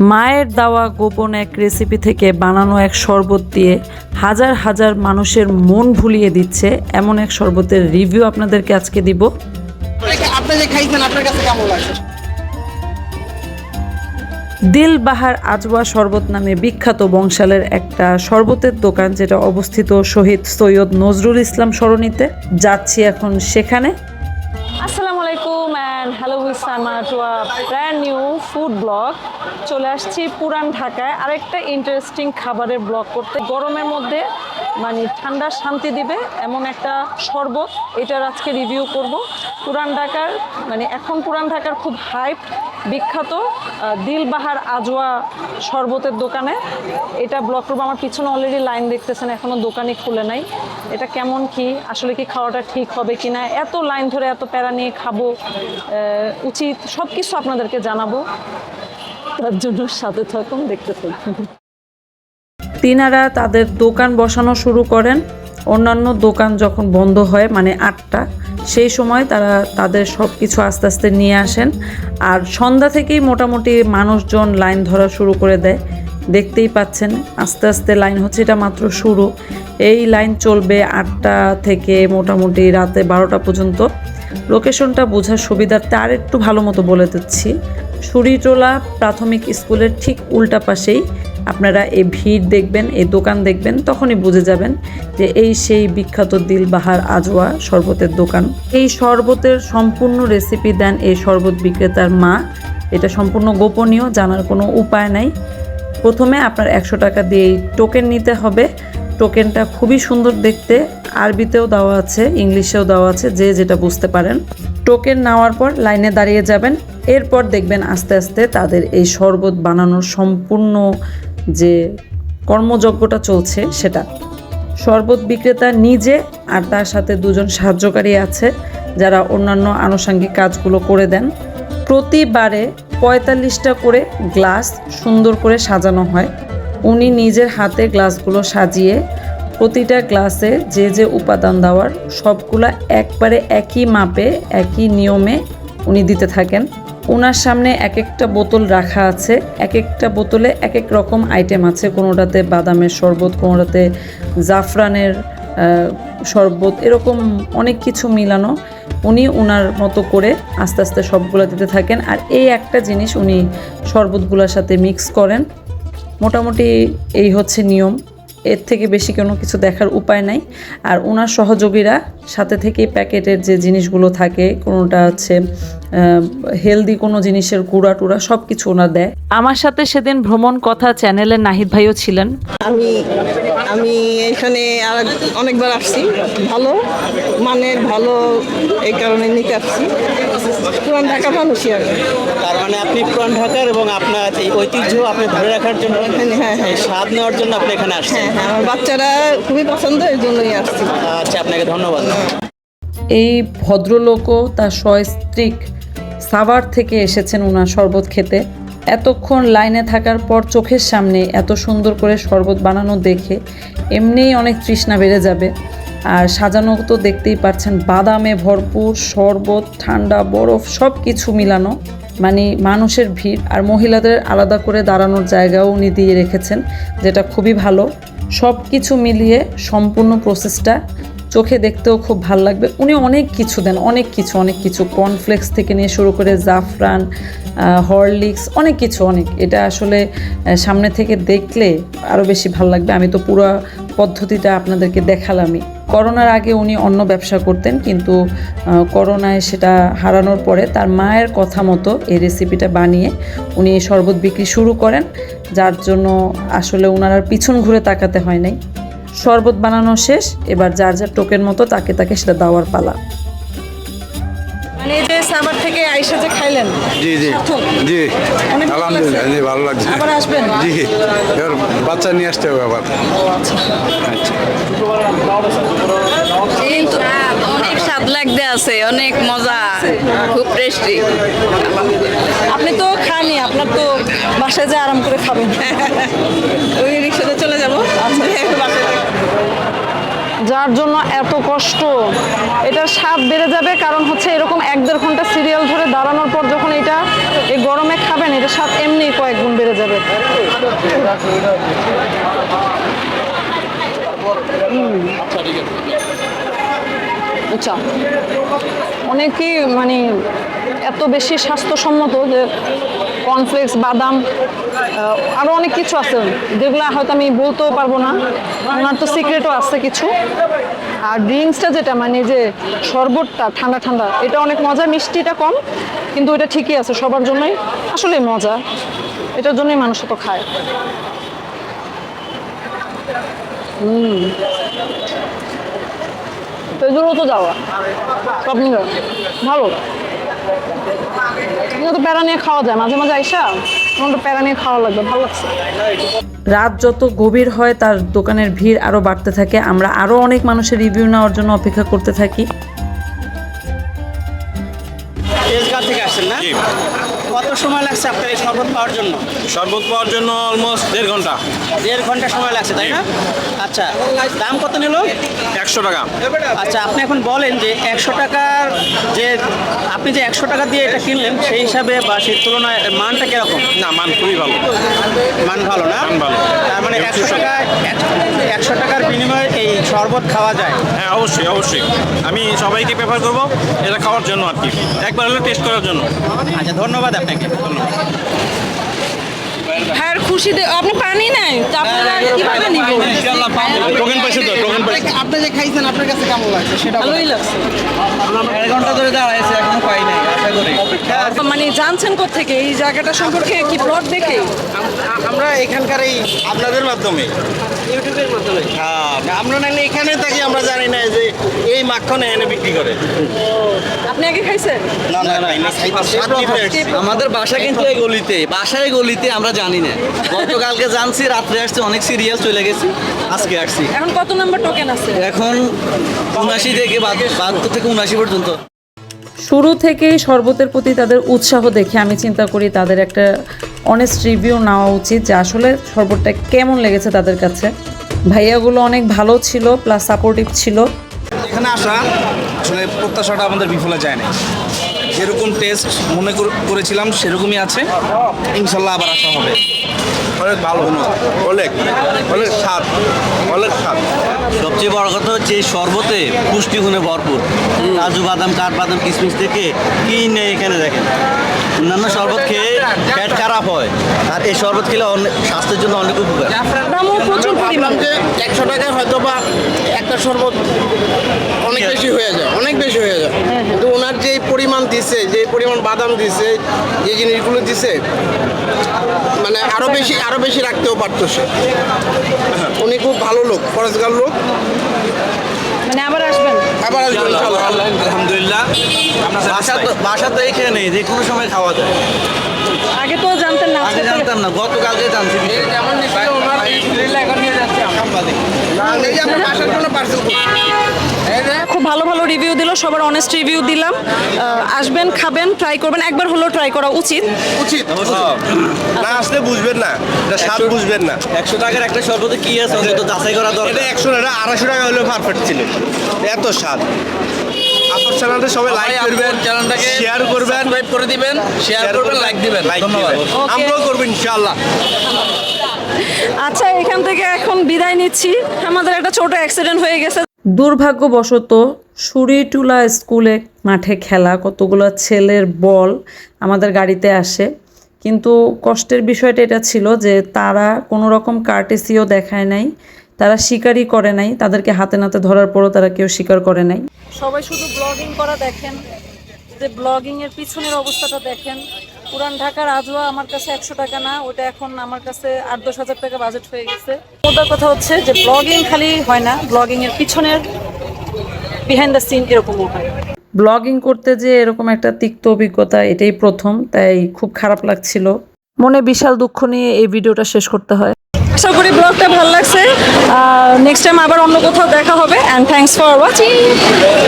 মায়ের দেওয়া গোপন এক রেসিপি থেকে বানানো এক শরবত দিয়ে হাজার হাজার মানুষের মন ভুলিয়ে দিচ্ছে এমন এক শরবতের রিভিউ আপনাদেরকে আজকে দিব। আপনি যে খাইছেন আপনার কাছে কেমন লাগছে? দিল বাহার আজওয়া শরবত নামে বিখ্যাত বংশালের একটা শরবতের দোকান যেটা অবস্থিত শহীদ সৈয়দ নজরুল ইসলাম সরণিতে। যাচ্ছি এখন সেখানে। উইসামা to brand new food blog চলে আসছি পুরান ঢাকায়। আরেকটা ইন্টারেস্টিং খাবারের ব্লগ করতে। গরমের মধ্যে মানে ঠান্ডা শান্তি দিবে এমন একটা শরবত। এটার আজকে রিভিউ করব। পুরান ঢাকার মানে এখন পুরান ঢাকার খুব হাইপ বিখ্যাত দিলবাহার আজোয়া শরবতের দোকানে। এটা ব্লক করব। আমার পিছনে অলরেডি লাইন দেখতেছেন এখনও দোকানই খুলে নাই। এটা কেমন কি? আসলে কি খাওয়াটা ঠিক হবে কি না এত লাইন ধরে এত প্যারা নিয়ে খাব উচিত? সব কিছু আপনাদেরকে জানাব। তার জন্য সাথে থাকুন, দেখতে থাকুন। তিনারা তাদের দোকান বসানো শুরু করেন। অন্যান্য দোকান যখন বন্ধ হয় মানে আটটা সেই সময় তারা তাদের সব কিছু আস্তে আস্তে নিয়ে আসেন। আর সন্ধ্যা থেকেই মোটামুটি মানুষজন লাইন ধরা শুরু করে দেয়। দেখতেই পাচ্ছেন, আস্তে আস্তে লাইন হচ্ছে, এটা মাত্র শুরু। এই লাইন চলবে আটটা থেকে মোটামুটি রাতে বারোটা পর্যন্ত। লোকেশনটা বোঝার সুবিধার্থে আর একটু ভালো মতো বলে দিচ্ছি। সুরিটোলা প্রাথমিক স্কুলের ঠিক উল্টা পাশেই আপনারা এই ভিড় দেখবেন, এই দোকান দেখবেন, তখনই বুঝে যাবেন যে এই সেই বিখ্যাত দিলবাহার আজওয়া শরবতের দোকান। এই শরবতের সম্পূর্ণ রেসিপি দেন এই শরবত বিক্রেতার মা। এটা সম্পূর্ণ গোপনীয়, জানার কোনো উপায় নাই। প্রথমে আপনার একশো টাকা দিয়ে টোকেন নিতে হবে। টোকেনটা খুবই সুন্দর দেখতে। আরবিতেও দেওয়া আছে, ইংলিশেও দেওয়া আছে, যে যেটা বুঝতে পারেন। টোকেন নেওয়ার পর লাইনে দাঁড়িয়ে যাবেন। এরপর দেখবেন আস্তে আস্তে তাদের এই শরবত বানানোর সম্পূর্ণ যে কর্মযজ্ঞটা চলছে সেটা। শরবত বিক্রেতা নিজে আর তার সাথে দুজন সাহায্যকারী আছে যারা অন্যান্য আনুষঙ্গিক কাজগুলো করে দেন। প্রতিবারে পঁয়তাল্লিশটা করে গ্লাস সুন্দর করে সাজানো হয়। উনি নিজের হাতে গ্লাসগুলো সাজিয়ে প্রতিটা গ্লাসে যে যে উপাদান দেওয়ার সবগুলা একবারে একই মাপে, একই নিয়মে উনি দিতে থাকেন। ওনার সামনে এক একটা বোতল রাখা আছে এক একটা বোতলে এক এক রকম আইটেম আছে, কোনোটাতে বাদামের শরবত, কোনোটাতে জাফরানের শরবত, এরকম অনেক কিছু মিলানো উনি ওনার মতো করে আস্তে আস্তে সবগুলো দিতে থাকেন। আর এই একটা জিনিস উনি শরবতগুলোর সাথে মিক্স করেন। মোটামুটি এই হচ্ছে নিয়ম। এর থেকে বেশি কোনো কিছু দেখার উপায় নাই। আর ওনার সহযোগীরা সাথে থেকে প্যাকেটের যে জিনিসগুলো থাকে কোনোটা হচ্ছে হেলদি কোনো জিনিসের কুড়া টুড়া সব কিছু ওনার দেয়। আমার সাথে সেদিন ভ্রমণ কথা চ্যানেলের নাহিদ ভাইও ছিলেন। আমি আমি এখানে আর অনেকবার আসছি। ভালো মানের ভালো এই কারণে নিতে আসছি। পুরান ঢাকা মানুষই আমি তার মানে আপনি পুরান ঢাকার এবং আপনার এই ঐতিহ্য আপনি ধরে রাখার জন্য হ্যাঁ, হ্যাঁ। স্বাদ নেওয়ার জন্য আপনি এখানে আসছেন। হ্যাঁ হ্যাঁ আমার বাচ্চারা খুবই পছন্দ এর জন্যই আসছি। আচ্ছা আপনাকে ধন্যবাদ। এই ভদ্রলোকও তার সস্ত্রীক সাভার থেকে এসেছেন ওনার শরবত খেতে। এতক্ষণ লাইনে থাকার পর চোখের সামনে এত সুন্দর করে শরবত বানানো দেখে এমনিই অনেক তৃষ্ণা বেড়ে যাবে। আর সাজানো তো দেখতেই পাচ্ছেন, বাদামে ভরপুর, শরবত, ঠান্ডা, বরফ সব কিছু মিলানো। মানে মানুষের ভিড় আর মহিলাদের আলাদা করে দাঁড়ানোর জায়গাও উনি দিয়ে রেখেছেন, যেটা খুবই ভালো। সব কিছু মিলিয়ে সম্পূর্ণ প্রসেসটা চোখে দেখতেও খুব ভালো লাগবে। উনি অনেক কিছু দেন, অনেক কিছু অনেক কিছু। কর্নফ্লেক্স থেকে নিয়ে শুরু করে জাফরান হরলিক্স অনেক কিছু, অনেক। এটা আসলে সামনে থেকে দেখলে আরও বেশি ভালো লাগবে। আমি তো পুরো পদ্ধতিটা আপনাদেরকে দেখালামই। করোনার আগে উনি অন্য ব্যবসা করতেন, কিন্তু করোনায় সেটা হারানোর পরে তার মায়ের কথা মতো এই রেসিপিটা বানিয়ে উনি শরবত বিক্রি শুরু করেন, যার জন্য আসলে ওনার আর পিছন ঘুরে তাকাতে হয় নাই। শরবত বানানো শেষ, এবার যার যার টোকের মতো তাকে তাকে সেটা দেওয়ার পালা। মানে এই যে সাভার থেকে আইসা যে খাইলেন জি জি। জি। আলহামদুলিল্লাহ জি ভালো লাগছে। আবার আসবেন? জি এবার বাচ্চা নিয়ে আসতে হবে আবার। অনেক স্বাদ লাগতে আছে অনেক মজা খুব টেস্টি আপনি তো খাননি আপনার তো বাসায় যে আরাম করে খাবেন। ওই রিক্সাতে চলে যাব। আচ্ছা। যার জন্য এত কষ্ট? এটার স্বাদ বেড়ে যাবে, কারণ হচ্ছে এরকম এক দেড় ঘণ্টা সিরিয়াল ধরে দাঁড়ানোর পর যখন এটা এই গরমে খাবেন এটা স্বাদ এমনি কয়েক গুণ বেড়ে যাবে। আচ্ছা। অনেকেই মানে এত বেশি স্বাস্থ্যসম্মত যে কর্নফ্লেক্স বাদাম আহ, আরও অনেক কিছু আছে। যেগুলো হয়তো আমি বলতেও পারব না। ওনার তো সিক্রেটও আছে কিছু। আর ড্রিঙ্কসটা যেটা মানে যে শরবতটা ঠান্ডা ঠান্ডা এটা অনেক মজা মিষ্টিটা কম কিন্তু এটা ঠিকই আছে সবার জন্যই আসলে মজা। এটার জন্যই মানুষ তো খায়। হুম। তেজুরও তো যাওয়া। সব ভালো। কিন্তু তো প্যারা নিয়ে খাওয়া যায় মাঝে মাঝে আইসা আমার তো প্যারা নিয়ে খাওয়া লাগবে ভালো লাগছে। রাত যত গভীর হয় তার দোকানের ভিড় আরও বাড়তে থাকে। আমরা আরও অনেক মানুষের রিভিউ নেওয়ার জন্য অপেক্ষা করতে থাকি। তেজগাঁও থেকে আসছেন না? সময় লাগছে আপনার এই শরবত পাওয়ার জন্য? শরবত পাওয়ার জন্য অলমোস্ট দেড় ঘণ্টা। দেড় ঘণ্টা সময় লাগছে তাই না? আচ্ছা দাম কত নিল? একশো টাকা। আচ্ছা আপনি এখন বলেন যে একশো টাকার যে আপনি যে একশো টাকা দিয়ে এটা কিনলেন সেই হিসাবে বা সেই তুলনায় মানটা কীরকম? না মান খুবই ভালো। মান ভালো না? মান ভালো। তার মানে একশো টাকা একশো টাকার বিনিময়ে এই শরবত খাওয়া যায়? হ্যাঁ অবশ্যই অবশ্যই। আমি সবাইকে প্রেফার করব এটা খাওয়ার জন্য আর কি। একবার হলে টেস্ট করার জন্য। আচ্ছা ধন্যবাদ আপনাকে। হ্যাঁ খুশি দে আপনি পানি নাই তা আপনারা কীভাবে নিব? টোকেন পাইছে তো টোকেন পাইছে আপনি যে খাইছেন আপনার কাছে কেমন লাগছে? সেটা ভালোই লাগছে। এক ঘণ্টা ধরে দাঁড়াইছে এখনও পাই নাই আশা করি। মানে জানছেন থেকে এই জায়গাটা সম্পর্কে কি প্লট দেখে? আমরা এখানকার এই আপনাদের মাধ্যমে। ইউটিউবের মাধ্যমে। হ্যাঁ আমরা না এখানে থাকি আমরা জানি না যে এই মাখন এনে বিক্রি করে। আপনি আগে খাইছেন? না না না আমাদের বাসা কিন্তু এই গলিতে বাসায় গলিতে আমরা জানি না। গতকালকে জানছি রাত্রে আসছে অনেক সিরিয়াল চলে গেছি আজকে আসছি। এখন কত নাম্বার টোকেন আছে? এখন উনাশি থেকে বাহাত্তর থেকে উনাশি পর্যন্ত। শুরু থেকেই শরবতের প্রতি তাদের উৎসাহ দেখে আমি চিন্তা করি তাদের একটা অনেস্ট রিভিউ নেওয়া উচিত যে আসলে শরবতটা কেমন লেগেছে তাদের কাছে। ভাইয়াগুলো অনেক ভালো ছিল প্লাস সাপোর্টিভ ছিল। এখানে আসা আসলে প্রত্যাশাটা আমাদের বিফলে যায় না যেরকম টেস্ট মনে কর- করেছিলাম সেরকমই আছে। ইনশাল্লাহ আবার আসা হবে। অনেক ভালো। অনেক। অনেক স্বাদ। অনেক স্বাদ। সবচেয়ে বড় কথা হচ্ছে এই শরবতে পুষ্টিগুণে ভরপুর। কাজু বাদাম কাঠ বাদাম কিশমিশ থেকে কি নেই এখানে দেখেন। অন্যান্য শরবত খেয়ে পেট খারাপ হয়। আর এই শরবত খেলে অনেক স্বাস্থ্যের জন্য অনেক উপকার। দামও প্রচুর পরিমাণ। যে একশো টাকায় হয়তো বা একটা শরবত অনেক বেশি হয়ে যায় অনেক বেশি হয়ে যায় কিন্তু ওনার যে পরিমাণ দিছে যে পরিমাণ বাদাম দিছে যে জিনিসগুলো দিছে মানে আরও বেশি আরও বেশি রাখতেও পারতো সে উনি খুব ভালো লোক ফরেজগার লোক। মানে আবার আসবেন? আবার আসবেন আলহামদুলিল্লাহ। বাসা তো বাসা তো এখানে নেই যে কোনো সময় খাওয়া যায়। আগে তো জানতেন না আগে জানতাম না গতকালকে জানছি। এই যে আমরা বাসার জন্য পার্সেল খুব ভালো ভালো রিভিউ দিল সবার অনেস্ট রিভিউ দিলাম। আসবেন খাবেন ট্রাই করবেন একবার হলেও ট্রাই করা উচিত। উচিত। না আসলে বুঝবেন না এটা স্বাদ বুঝবেন না। একশো টাকার একটা শরবতে কি আছে? তো যাচাই করা এটা দরকার। একশো টাকা আড়াইশো টাকা হলেও পারফেক্ট ছিল। এত স্বাদ। আপনার চ্যানেলটা সবাই লাইক করবেন চ্যানেলটাকে শেয়ার করবেন সাবস্ক্রাইব করে দিবেন শেয়ার করবেন লাইক দিবেন। লাইক ধন্যবাদ। আমরাও করবেন ইনশাআল্লাহ। আচ্ছা এখান থেকে এখন বিদায় নিচ্ছি। আমাদের একটা ছোট অ্যাক্সিডেন্ট হয়ে গেছে। দুর্ভাগ্যবশত সুরিটুলা স্কুলে মাঠে খেলা, কতগুলো ছেলের বল আমাদের গাড়িতে আসে। কিন্তু কষ্টের বিষয়টা এটা ছিল যে তারা কোনো রকম কার্টেসিও দেখায় নাই, তারা স্বীকারই করে নাই, তাদেরকে হাতে নাতে ধরার পরও তারা কেউ স্বীকার করে নাই। সবাই শুধু ব্লগিং করা দেখেন, যে ব্লগিংয়ের পিছনের অবস্থাটা দেখেন। পুরান ঢাকার আজওয়া আমার কাছে একশো টাকা না ওটা এখন আমার কাছে আট দশ হাজার টাকা বাজেট হয়ে গেছে। ওটার কথা হচ্ছে যে ব্লগিং খালি হয় না ব্লগিং এর পিছনের বিহাইন্ড দ্য সিন এরকমও হয়। ব্লগিং করতে যে এরকম একটা তিক্ত অভিজ্ঞতা এটাই প্রথম তাই খুব খারাপ লাগছিল। মনে বিশাল দুঃখ নিয়ে এই ভিডিওটা শেষ করতে হয়। আশা করি ব্লগটা ভালো লাগছে। নেক্সট টাইম আবার অন্য কোথাও দেখা হবে অ্যান্ড থ্যাঙ্কস ফর ওয়াচিং